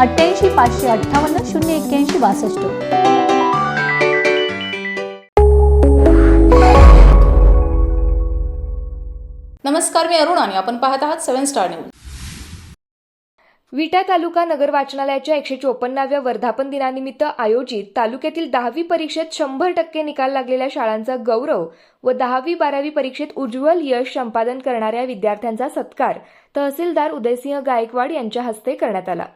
अठ्ठ्याऐंशी पाचशे अठ्ठावन्न शून्य एक्क्याऐंशी बासष्ट. नमस्कार मी अरुण आणि आपण पाहत आहात seven star news. Vita taluka नगर वाचनालयाच्या एकशे चोपन्नाव्या वर्धापन दिनानिमित्त आयोजित तालुक्यातील दहावी परीक्षेत शंभर टक्के निकाल लागलेल्या शाळांचा गौरव व दहावी बारावी परीक्षेत उज्ज्वल यश संपादन करणाऱ्या विद्यार्थ्यांचा सत्कार तहसीलदार उदयसिंह गायकवाड यांच्या हस्ते करण्यात आला.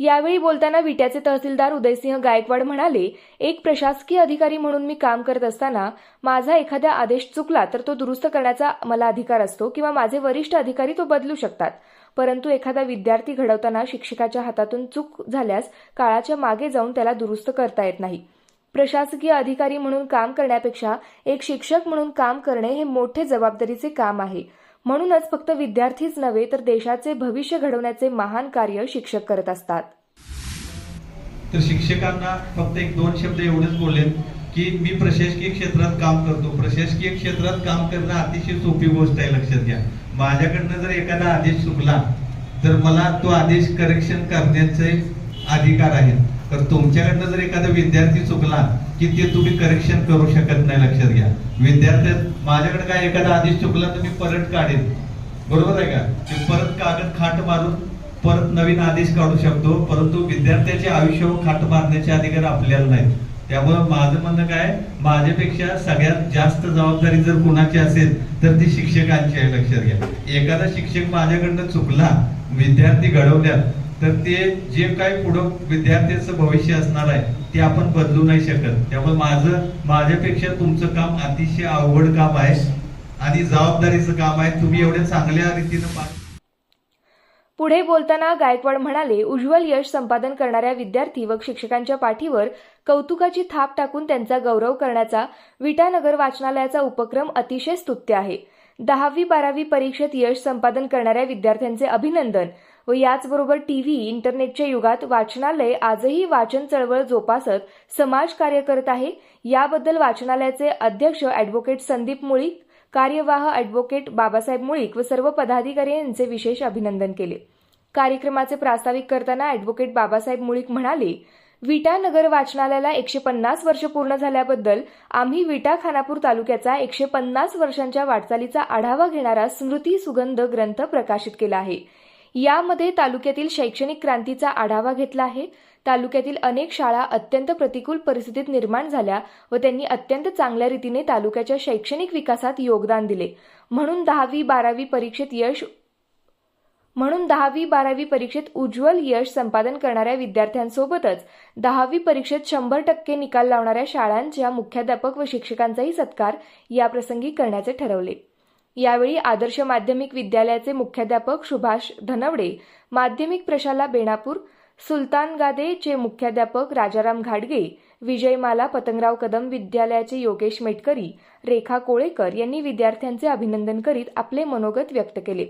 यावेळी बोलताना विट्याचे तहसीलदार उदयसिंह गायकवाड म्हणाले एक प्रशासकीय अधिकारी म्हणून मी काम करत असताना माझा एखादा आदेश चुकला तर तो दुरुस्त करण्याचा मला अधिकार असतो किंवा माझे वरिष्ठ अधिकारी तो बदलू शकतात. परंतु एखादा विद्यार्थी घडवताना शिक्षकाच्या हातातून चूक झाल्यास काळाच्या मागे जाऊन त्याला दुरुस्त करता येत नाही. प्रशासकीय अधिकारी म्हणून काम करण्यापेक्षा एक शिक्षक म्हणून काम करणे हे मोठे जबाबदारीचे काम आहे. म्हणूनच फक्त विद्यार्थीच नव्हे तर देशाचे भविष्य घडवण्याचे महान कार्य शिक्षक करत असतात. तर शिक्षकांना फक्त एक दोन शब्द एवढेच बोलेन की मी प्रशासकीय क्षेत्रात काम करतो. प्रशासकीय क्षेत्रात काम करणं अतिशय सोपी गोष्ट आहे लक्षात घ्या. माझ्याकडनं जर एखादा आदेश चुकला तर मला तो आदेश करेक्शन करण्याचे अधिकार आहे तर तुमच्याकडनं जर एखादा विद्यार्थी चुकला की ते तुम्ही करेक्शन करू शकत नाही लक्षात घ्या. विद्यार्थी माझ्याकडे काय एखादा आदेश चुकला तर मी परत काढेन. बरोबर आहे का? ते परत कागद खाट मारून परत नवीन आदेश काढू शकतो परंतु विद्यार्थ्याचे आयुष्य व खाट मारण्याचे अधिकार आपल्याला नाही त्यामुळं माझं म्हणणं काय? माझ्यापेक्षा सगळ्यात जास्त जबाबदारी जर कुणाची असेल तर ती शिक्षकांची आहे लक्षात घ्या. एखादा शिक्षक माझ्याकडनं चुकला विद्यार्थी घडवल्यात तर ते जे काही पुढं विद्यार्थ्यांचं भविष्य असणार आहे ते आपण बदलू नाही शकत. त्यामुळे माझं माझ्यापेक्षा तुमचं काम अतिशय अवघड काम आहे आणि जबाबदारीचं काम आहे. तुम्ही एवढ्या चांगल्या रीतीनं पुढे बोलताना गायकवाड म्हणाले उज्ज्वल यश संपादन करणाऱ्या विद्यार्थी व शिक्षकांच्या पाठीवर कौतुकाची थाप टाकून त्यांचा गौरव करण्याचा विटानगर वाचनालयाचा उपक्रम अतिशय स्तुत्य आहे. दहावी बारावी परीक्षेत यश संपादन करणाऱ्या विद्यार्थ्यांचे अभिनंदन. व याचबरोबर टी व्ही इंटरनेटच्या युगात वाचनालय आजही वाचन चळवळ जोपासत समाज कार्य करत आहे. याबद्दल वाचनालयाचे अध्यक्ष अॅडव्होकेट संदीप मुळीक कार्यवाह अॅडव्होकेट बाबासाहेब मुळीक व सर्व पदाधिकारी यांचे विशेष अभिनंदन केले. कार्यक्रमाचे प्रास्ताविक करताना अॅडव्होकेट बाबासाहेब मुळीक म्हणाले विटा नगर वाचनालयाला एकशे पन्नास वर्ष पूर्ण झाल्याबद्दल आम्ही विटा खानापूर तालुक्याचा एकशे पन्नास वर्षांच्या वाटचालीचा आढावा घेणारा स्मृती सुगंध ग्रंथ प्रकाशित केला आहे. यामध्ये तालुक्यातील शैक्षणिक क्रांतीचा आढावा घेतला आहे. तालुक्यातील अनेक शाळा अत्यंत प्रतिकूल परिस्थितीत निर्माण झाल्या व त्यांनी अत्यंत चांगल्या रीतीने तालुक्याच्या शैक्षणिक विकासात योगदान दिले. म्हणून दहावी बारावी परीक्षेत यश म्हणून दहावी बारावी परीक्षेत उज्ज्वल यश संपादन करणाऱ्या विद्यार्थ्यांसोबतच दहावी परीक्षेत शंभर टक्के निकाल लावणाऱ्या शाळांच्या मुख्याध्यापक व शिक्षकांचाही सत्कार याप्रसंगी करण्याचे ठरवले. यावेळी आदर्श माध्यमिक विद्यालयाचे मुख्याध्यापक सुभाष धनवडे माध्यमिक प्रशाला बेणापूर सुलतान गादेचे मुख्याध्यापक राजाराम घाडगे विजयमाला पतंगराव कदम विद्यालयाचे योगेश मेटकरी रेखा कोळेकर यांनी विद्यार्थ्यांचे अभिनंदन करीत आपले मनोगत व्यक्त केले.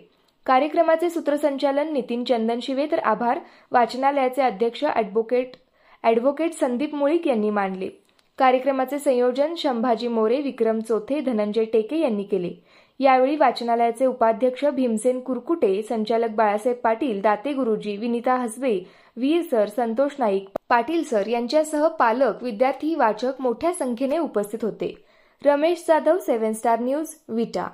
कार्यक्रमाचे सूत्रसंचालन नितीन चंदनशिवे तर आभार. वाचनालयाचे अध्यक्ष ॲडव्होकेट ॲडव्होकेट संदीप मुळीक यांनी मानले. कार्यक्रमाचे संयोजन शंभाजी मोरे विक्रम चोथे धनंजय टेके यांनी केले. यावेळी वाचनालयाचे उपाध्यक्ष भीमसेन कुरकुटे संचालक बाळासाहेब पाटील दाते गुरुजी विनिता हसबे वीर सर संतोष नाईक पाटील सर यांच्यासह पालक विद्यार्थी वाचक मोठ्या संख्येने उपस्थित होते. Ramesh Jadhav seven star news Vita.